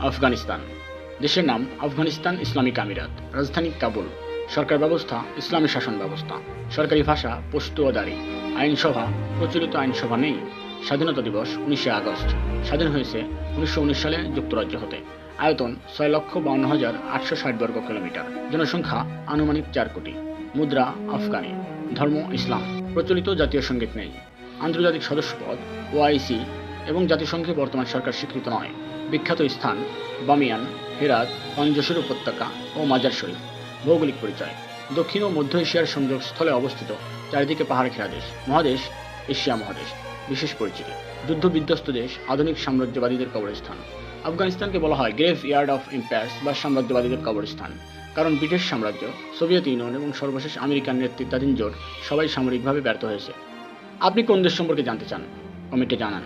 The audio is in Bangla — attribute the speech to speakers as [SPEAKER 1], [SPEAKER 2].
[SPEAKER 1] আফগানিস্তান। দেশের নাম আফগানিস্তান ইসলামিক আমিরাত। রাজধানী কাবুল। সরকার ব্যবস্থা, ইসলামী শাসন ব্যবস্থা। সরকারি ভাষা পশতু ও আইনসভা, প্রচলিত আইনসভা নেই। স্বাধীনতা দিবস উনিশে আগস্ট। স্বাধীন হয়েছে উনিশশো উনিশ সালে যুক্তরাজ্য হতে। আয়তন ছয় লক্ষ বাউন্ন হাজার আটশো ষাট বর্গ কিলোমিটার। জনসংখ্যা আনুমানিক চার কোটি। মুদ্রা আফগানি। ধর্ম ইসলাম। প্রচলিত জাতীয় সংগীত নেই। আন্তর্জাতিক সদস্যপদ ওআইসি এবং জাতিসংঘে বর্তমান সরকার স্বীকৃত নয়। বিখ্যাত স্থান বামিয়ান, হেরাত পঞ্জসির উপত্যকা ও মাজার শরীফ। ভৌগোলিক পরিচয়, দক্ষিণ ও মধ্য এশিয়ার সংযোগস্থলে অবস্থিত চারিদিকে পাহাড় ঘেরা দেশ, মহাদেশ, এশিয়া মহাদেশ। বিশেষ পরিচিতি যুদ্ধ বিধ্বস্ত দেশ, আধুনিক সাম্রাজ্যবাদীদের কবরস্থান। আফগানিস্তানকে বলা হয় গ্রেভ ইয়ার্ড অফ ইম্পায়ার্স বা সাম্রাজ্যবাদীদের কবরস্থান। কারণ ব্রিটিশ সাম্রাজ্য, সোভিয়েত ইউনিয়ন এবং সর্বশেষ আমেরিকান নেতৃত্বাধীন জোট সবাই সামরিকভাবে ব্যর্থ হয়েছে। আপনি কোন দেশ সম্পর্কে জানতে চান? কমেন্টে জানান।